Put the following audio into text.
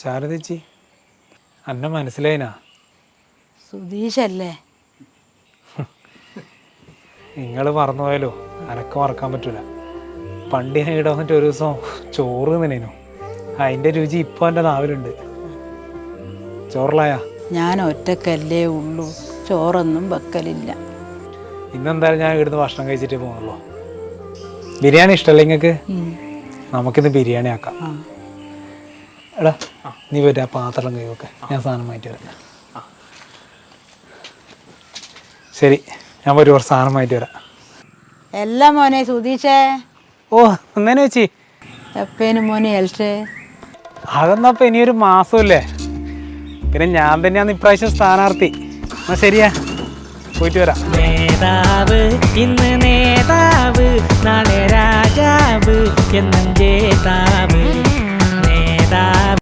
ശാരദച്ചി അന്നെ മനസ്സിലായിനാ? സുധീഷല്ലേ? നിങ്ങൾ മറന്നുപോയാലോ? അനക്ക് മറക്കാൻ പറ്റൂല. പണ്ട് ഞാൻ ഇവിടെ വന്നിട്ട് ഒരു ദിവസം ചോറ് നിന്നേനു അതിന്റെ രുചി ഇപ്പോൾ എന്റെ നാവിലുണ്ട്. ചോറിലായ? ഞാൻ ഒറ്റക്കല്ലേ ഉള്ളൂ. ചോറൊന്നും വെക്കലില്ല. ഇന്നെന്തായാലും ഞാൻ ഇവിടുന്ന് ഭക്ഷണം കഴിച്ചിട്ട് പോകുന്നുള്ളൂ ബിരിയാണി ഇഷ്ടല്ലേ നിങ്ങൾക്ക് നമുക്കിന്ന് ബിരിയാണി ആക്കാം. എടാ നീ വരാ പാത്രം കൈവൊക്കെ ഞാൻ സാധനം മാറ്റി വരാം. ശരി ഞാൻ ഒരു കുറച്ച് സാധനം മാറ്റി വരാം. എല്ലാം മോനെ സുധീഷേ. ഓ അങ്ങനെ വെച്ചി. എപ്പേനും മോനെ എൽഷേ അതെന്നാ ഇപ്പൊ ഇനിയൊരു മാസമല്ലേ പിന്നെ ഞാൻ തന്നെയാണ് ഇപ്രാവശ്യം സ്ഥാനാർത്ഥി. എന്നാ ശരിയാ പോയിട്ട് വരാം. നേതാവ് ഇന്ന് നേതാവ് നാളെ രാജാവ് എന്നും ജേതാവ്. നേതാവ്